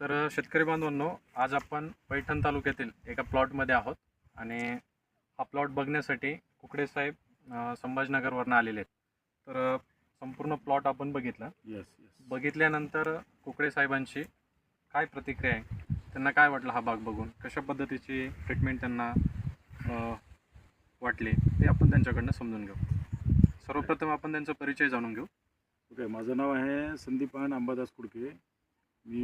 तर शेतकरी बांधवांनो आज आपण पैठण तालुक्यातील एका प्लॉटमध्ये आहोत आणि हा प्लॉट बघण्यासाठी कुकडे साहेब संभाजीनगरवरनं आलेले आहेत. तर संपूर्ण प्लॉट आपण बघितला. येस येस बघितल्यानंतर कुकडे साहेबांची काय प्रतिक्रिया आहे? त्यांना काय वाटलं हा बाग बघून? कशा पद्धतीची ट्रीटमेंट त्यांना वाटली? ते आपण त्यांच्याकडनं समजून घेऊ. सर्वप्रथम आपण त्यांचा परिचय जाणून घेऊ. ओके माझं नाव आहे संदीपान अंबादास कुडके. मी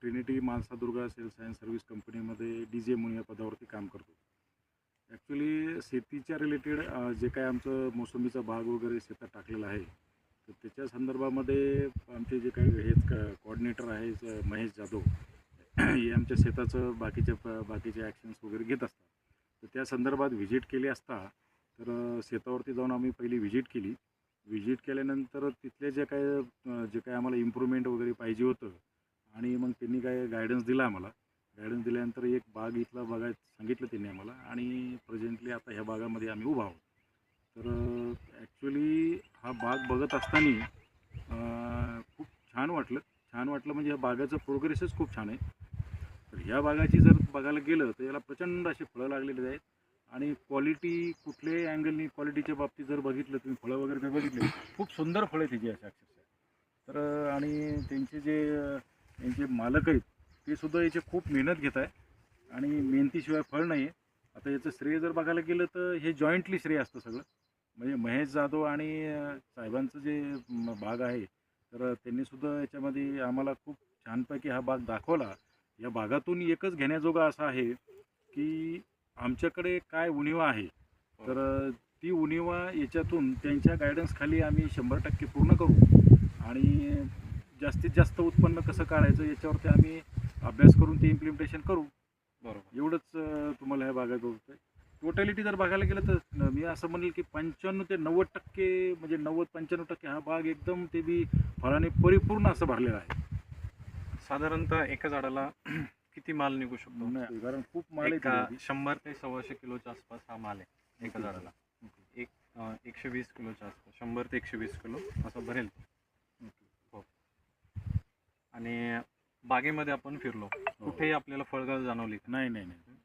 Trinity Mansadurga sales and service कंपनीमध्ये डी जे म्हणून या पदावरती काम करतो. ॲक्च्युली शेतीच्या रिलेटेड जे काय आमचं मोसंबीचा भाग वगैरे शेतात टाकलेला आहे तर त्याच्या संदर्भामध्ये आमचे जे काही हेच कॉर्डिनेटर आहे महेश जाधव हे आमच्या शेताचं बाकीचे प- बाकीचे ॲक्शन्स वगैरे घेत असतात. तर त्या संदर्भात व्हिजिट केली असता तर शेतावरती जाऊन आम्ही पहिली व्हिजिट केली. व्हिजिट केल्यानंतर तिथले जे काय जे काय आम्हाला इम्प्रूव्हमेंट वगैरे पाहिजे होतं आणि मग त्यांनी काय गायडन्स दिला आम्हाला. गायडन्स दिल्यानंतर एक बाग इथला बघाय सांगितलं त्यांनी आम्हाला आणि प्रेझेंटली आता ह्या बागामध्ये आम्ही उभा आहोत. तर ॲक्च्युली हा बाग बघत असताना खूप छान वाटलं. छान वाटलं म्हणजे या बागाचं प्रोग्रेसच खूप छान आहे. तर ह्या बागाची जर बघायला गेलं तर याला प्रचंड अशी फळं लागलेली आहेत आणि क्वालिटी कुठल्याही अँगलनी क्वालिटीच्या बाबतीत जर बघितलं तुम्ही फळं वगैरे जर बघितले खूप सुंदर फळं आहे त्याची अशा अक्षरशः. तर आणि त्यांचे जे यांचे मालक आहेत ते सुद्धा याचे खूप मेहनत घेत आहे आणि मेहनतीशिवाय फळ नाही आहे आता याचं श्रेय जर बघायला गेलं तर हे जॉईंटली श्रेय असतं सगळं. म्हणजे महेश जाधव आणि साहेबांचं जे भाग आहे तर त्यांनीसुद्धा याच्यामध्ये आम्हाला खूप छानपैकी हा भाग दाखवला. या भागातून एकच घेण्याजोगा असा आहे की आमच्याकडे काय उणिवा आहे तर ती उणिवा याच्यातून त्यांच्या गायडन्सखाली आम्ही शंभर टक्के पूर्ण करू. आणि जास्तीत जास्त उत्पन्न कसं काढायचं याच्यावरती आम्ही अभ्यास करून ते इम्प्लिमेंटेशन करू. बरोबर. एवढंच तुम्हाला ह्या बागात होतं टोटॅलिटी जर बघायला गेलं तर मी असं म्हणेल की पंच्याण्णव ते नव्वद टक्के म्हणजे नव्वद पंच्याण्णव टक्के हा बाग एकदम ते बी फळाने परिपूर्ण असं भरलेला आहे. साधारणतः एका झाडाला किती माल निघू शकतो? नाही, कारण खूप माल आहे एका. शंभर ते सव्वाशे किलोच्या आसपास हा माल आहे एका झाडाला. एक एकशे वीस किलोच्या आसपास शंभर ते एकशे वीस किलो असं भरेल. आणि बागेमध्ये आपण फिरलो. हो. कुठेही आपल्याला फळगळ जाणवली का? नाही नाही नाही.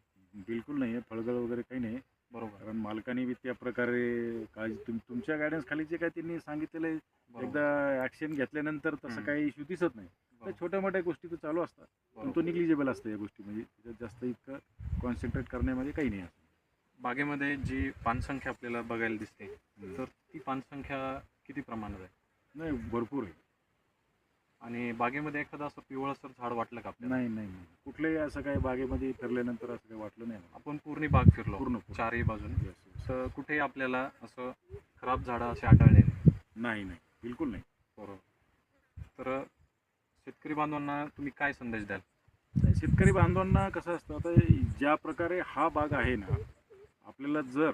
बिलकुल नाही. आहे फळगळ वगैरे काही नाही. बरोबर. कारण मालकाने बी त्या प्रकारे काळजी तुम तुमच्या गायडन्स खाली जे काय त्यांनी सांगितलेलं आहे बरोबर, एकदा ॲक्शन घेतल्यानंतर तसं हम्म. काही इश्यू दिसत नाही. तर बरोबर, छोट्या मोठ्या गोष्टी तर चालू असतात. पण बरोबर. तो निग्लिजिबल असतं या गोष्टी. म्हणजे त्याच्यात जास्त इतकं कॉन्सन्ट्रेट करण्यामध्ये काही नाही असं. बागेमध्ये जी पानसंख्या आपल्याला बघायला दिसते तर ती पानसंख्या किती प्रमाणात आहे? नाही भरपूर आहे. आणि बागेमध्ये एखादं असं पिवळसर झाड वाटलं का आपल्याला? नाही नाही नाही. कुठलंही असं काही बागेमध्ये फिरल्यानंतर असं काही वाटलं नाही मला. आपण पूर्ण बाग फिरलो पूर्ण पूर्ण. चारही बाजूने. Yes, yes. तर कुठेही आपल्याला असं खराब झाडं असे आढळले नाही. नाही नाही. बिलकुल नाही. बरोबर. तर शेतकरी बांधवांना तुम्ही काय संदेश द्याल? शेतकरी बांधवांना कसं असतं आता ज्या प्रकारे हा बाग आहे ना आपल्याला जर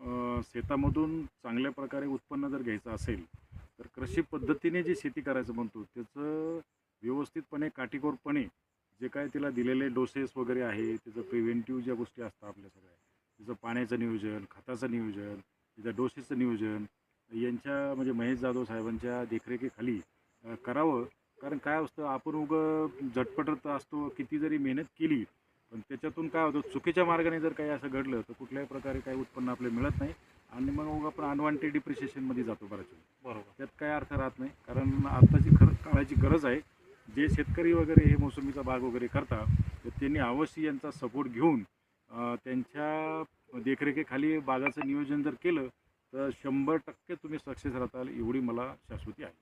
अं, शेतामधून चांगल्या प्रकारे उत्पन्न जर घ्यायचं असेल कृषी पद्धतीने जी शेती करायचं म्हणतो त्याचं व्यवस्थितपणे काटेकोरपणे जे काय तिला दिलेले डोसेस वगैरे आहे त्याचं प्रिव्हेंटिव्ह ज्या गोष्टी असतात आपल्या सगळ्या त्याचं पाण्याचं नियोजन खताचं नियोजन त्याचं डोसेसचं नियोजन यांच्या म्हणजे महेश जाधव साहेबांच्या देखरेखीखाली करावं. कारण काय असतं आपण उगं झटपटत असतो किती जरी मेहनत केली पण त्याच्यातून काय होतं चुकीच्या मार्गाने जर काही असं घडलं तर कुठल्याही प्रकारे काही उत्पन्न आपल्याला मिळत नाही. आणि मग उगा आपण अनवांटेड डिप्रिशिएशनमध्ये जातो बऱ्याच वेळा. बरोबर. त्यात काय अर्थ राहत नाही. कारण आत्ताची खरं काळाची गरज आहे. जे शेतकरी वगैरे हे मोसंबीचा बाग वगैरे करतात तर त्यांनी अवश्य यांचा सपोर्ट घेऊन त्यांच्या देखरेखीखाली बागाचं नियोजन जर केलं तर शंभर टक्के तुम्ही सक्सेस राहताल एवढी मला शाश्वती आहे.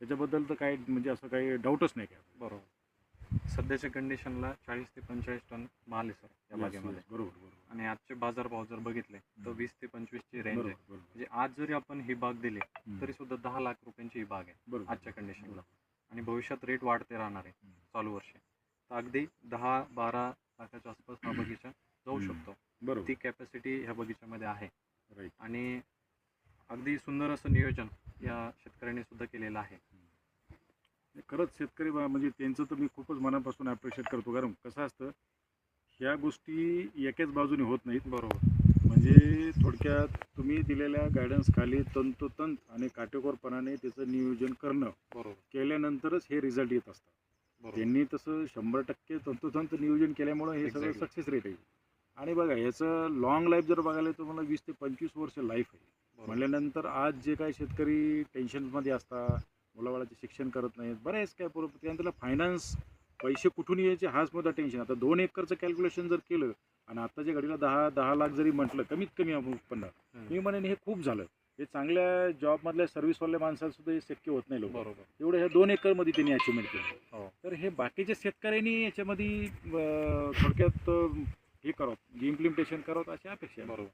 त्याच्याबद्दल तर काही म्हणजे असं काही डाऊटच नाही. काय बरोबर. सध्याच्या कंडिशनला चाळीस ते पंचेचाळीस टन माल आहे सर या बागेमध्ये. बरोबर बरोबर. आणि आजचे बाजारभाव जर बघितले तर. वीस ते पंचवीसची रेंज आहे. बरोबर बरोबर. म्हणजे आज जरी आपण ही बाग दिली हम्म. तरी सुद्धा दहा लाख रुपयांची ही बाग आहे बरोबर आजच्या कंडिशनला आणि भविष्यात रेट वाढते राहणार आहे हम्म. चालू वर्षी. तर अगदी दहा बारा लाखाच्या आसपास हा बगीचा जाऊ हम्म. शकतो. बरोबर. ती कॅपॅसिटी ह्या बगीच्यामध्ये आहे. आणि अगदी सुंदर असं नियोजन या शेतकऱ्यांनी सुद्धा केलेलं आहे. खरंच शेतकरी बा- म्हणजे त्यांचं तर मी खूपच मनापासून अप्रिशिएट करतो. कारण कसं असतं ह्या गोष्टी एकाच बाजूने होत नाहीत. बरोबर. म्हणजे थोडक्यात तुम्ही दिलेल्या गायडन्स खाली तंतोतंत आणि काटेकोरपणाने त्याचं नियोजन करणं बरोबर. केल्यानंतरच हे रिझल्ट येत असतात. त्यांनी तसं शंभर टक्के तंतोतंत नियोजन केल्यामुळे हे सगळं. सक्सेस रेट आहे. आणि बघा याचं लॉंग लाईफ जर बघायला तर मला वीस ते पंचवीस वर्ष लाईफ आहे. म्हणल्यानंतर आज जे काही शेतकरी टेन्शनमध्ये असतात मुलाबाळाचे शिक्षण करत नाहीत. बरेच काय पूर्व त्याला फायनान्स पैसे कुठून यायचे हाच मोठा टेन्शन आता दोन एकरचं कॅल्क्युलेशन जर केलं आणि आत्ताच्या घडीला दहा दहा लाख जरी म्हटलं कमीत कमी आपण उत्पन्न. मी म्हणेन हे खूप झालं. हे चांगल्या जॉबमधल्या सर्व्हिसवाल्या माणसाला सुद्धा हे शक्य होत नाही लोक. बरोबर. एवढं ह्या दोन एकरमध्ये त्यांनी अचिव्हमेंट केलं. हो. तर हे बाकीच्या शेतकऱ्यांनी याच्यामध्ये थोडक्यात हे करावं. इम्प्लिमेंटेशन करावं अशी अपेक्षा आहे. बरोबर.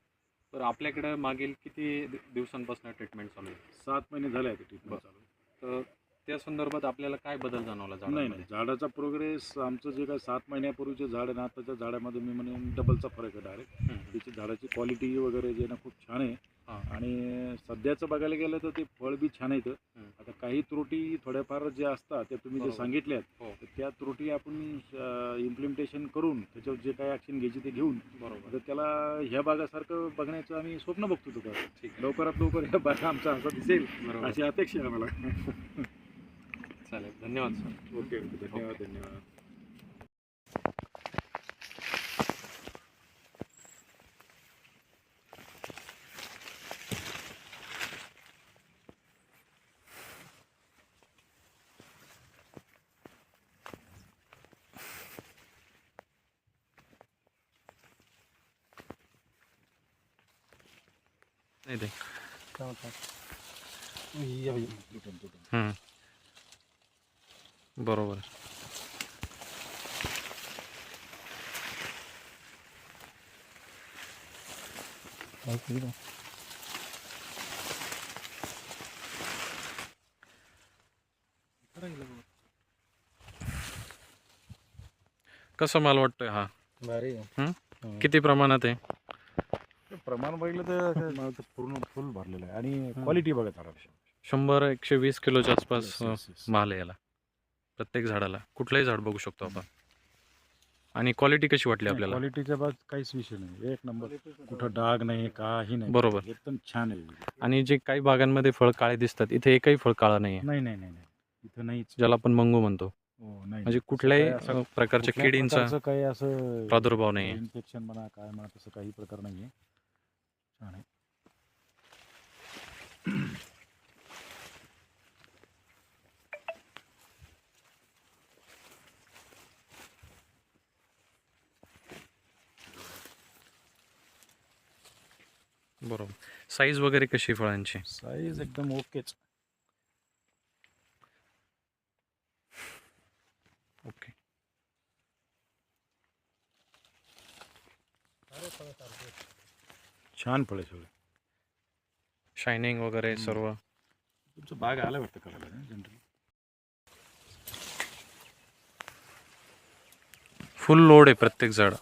तर आपल्याकडे मागील किती दिवसांपासून ट्रीटमेंट चालू आहे? सात महिने झाले आहेत ट्रीटमेंट. चालू. तर त्या संदर्भात आपल्याला काय बदल जाणवला नाही झाडांमध्ये? नाही झाडाचा प्रोग्रेस आमचं जे काय सात महिन्यापूर्वीचे झाड आहे ना आताच्या झाडामध्ये मी म्हणेन डबलचा फरक आहे डायरेक्ट. त्याची झाडाची क्वालिटी वगैरे जे ना खूप छान आहे. आणि सध्याचं बघायला गेलं तर ते फळ बी छान हम्म. आता काही त्रुटी थोड्याफार ज्या असतात त्या तुम्ही जे. सांगितल्यात हो. तर त्या त्रुटी आपण इम्प्लिमेंटेशन करून त्याच्यावर जे काही ॲक्शन घ्यायची ते घेऊन बरोबर तर त्याला ह्या भागासारखं बघण्याचं आम्ही स्वप्न बघतो तुका लवकरात लवकर ह्या भाग आमचा असा दिसेल अशी अपेक्षा आहे आम्हाला चालेल धन्यवाद सर ओके ओके धन्यवाद धन्यवाद नाही ते तुटून तुटून हम्म. बरोबर. कसं माल वाटतोय हा? भारी किती प्रमाणात आहे? प्रमाण बघितलं तर मला तर पूर्ण फुल भरलेलं आहे. आणि क्वालिटी बघा शंभर एकशे वीस किलोच्या आसपास अं. माल आहे याला. प्रत्येक झाडाला. कुठलंही झाड बघू शकतो आपण. आणि क्वालिटी कशी वाटली आपल्याला? क्वालिटीच्या बाबत काहीच विषय नाही. एक नंबर. कुठं डाग नाही काही नाही. बरोबर. एकदम छान आहे. आणि जे काही बागांमध्ये फळ काळे दिसतात इथे एकही फळ काळं नाही आहे नाही नाही नाही नाही. इथं नाहीच. ज्याला आपण मंगू म्हणतो. हो नाही. म्हणजे कुठल्याही काही असं- अं, प्रकारच्या किडींचा प्रकारचं काही असं प्रादुर्भाव नाही आहे इन्फेक्शन म्हणा काय म्हणा तसं काही प्रकार नाहीये. छान आहे. बरोबर. साईज वगैरे कशी फळांची? साईज एकदम ओकेच. ओके. छान फळ सगळं. शायनिंग वगैरे. सर्व. तुमचं बाग आला वाटतं करायला जनरली फुल लोड आहे प्रत्येक झाड.